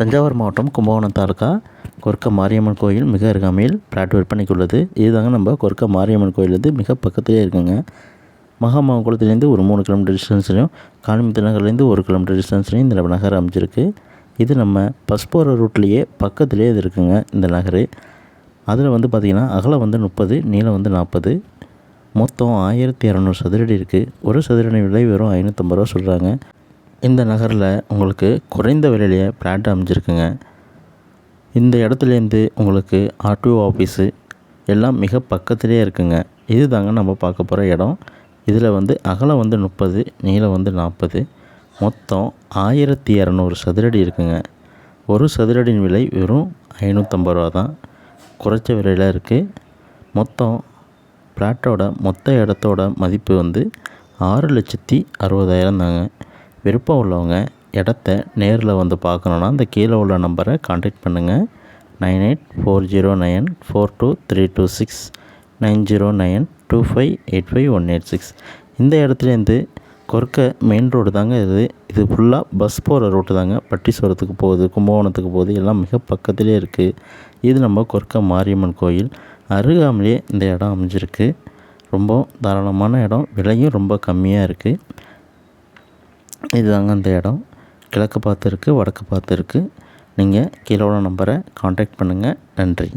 தஞ்சாவூர் மாவட்டம் கும்பகோணம் தாலுக்கா கொர்க்க மாரியம்மன் கோயில் மிக அருகாமையில் பிளாட் விற்பனைக்கு உள்ளது இதுதாங்க நம்ம கொர்க்க மாரியம்மன் கோயில் வந்து மிக பக்கத்துலேயே இருக்குங்க. மகாமகுளத்துலேருந்து ஒரு மூணு கிலோமீட்டர் டிஸ்டன்ஸ்லையும் காணிமுத்து நகர்லேருந்து ஒரு கிலோமீட்டர் டிஸ்டன்ஸ்லையும் இந்த நகர் அமைஞ்சிருக்கு. இது நம்ம பஸ் போகிற ரூட்லேயே பக்கத்துலேயே இது இருக்குங்க இந்த நகர். அதில் வந்து பார்த்திங்கன்னா அகலம் வந்து முப்பது நீளம் வந்து நாற்பது மொத்தம் ஆயிரத்தி இரநூறு சதுரடி இருக்குது ஒரு சதுரடி விலை வெறும் ஐநூற்றம்பது ரூபா சொல்கிறாங்க இந்த நகரில் உங்களுக்கு குறைந்த விலையிலேயே ஃப்ளாட் அமைஞ்சிருக்குங்க. இந்த இடத்துலேருந்து உங்களுக்கு ஆர்டிஓ ஆஃபீஸு எல்லாம் மிக பக்கத்துலேயே இருக்குங்க. இது தாங்க நம்ம பார்க்க போகிற இடம். இதில் வந்து அகலம் வந்து முப்பது நீளம் வந்து நாற்பது. மொத்தம் ஆயிரத்தி இரநூறு சதுரடி இருக்குங்க. ஒரு சதுரடியின் விலை வெறும் ஐநூற்றம்பது ரூபா தான். குறைச்ச விலையில் இருக்குது மொத்தம் பிளாட்டோட மொத்த இடத்தோட மதிப்பு வந்து ஆறு லட்சத்தி அறுபதாயிரம் தாங்க. விருப்பம் உள்ளவங்க இடத்த நேரில் வந்து பார்க்கணுன்னா அந்த கீழே உள்ள நம்பரை காண்டாக்ட் பண்ணுங்கள் nine eight four zero nine four two three two six nine zero nine two five eight five one eight six. இந்த இடத்துலேருந்து கொர்க்க மெயின் ரோடு தாங்க இது. இது ஃபுல்லாக பஸ் போகிற ரோட்டு தாங்க. பட்டீஸ்வரத்துக்கு போகுது கும்பகோணத்துக்கு போகுது எல்லாம் மிக பக்கத்துலேயே இருக்குது இது நம்ம கொர்க்க மாரியம்மன் கோயில். அருகாமலே இந்த இடம் அமைஞ்சிருக்கு. ரொம்ப தாராளமான இடம். விலையும் ரொம்ப கம்மியாக இருக்குது இதுதாங்க அந்த இடம். கிழக்கு பார்த்து இருக்குது வடக்கு பார்த்து இருக்குது நீங்கள் கீழே உள்ள நம்பரை காண்டாக்ட் பண்ணுங்கள் நன்றி.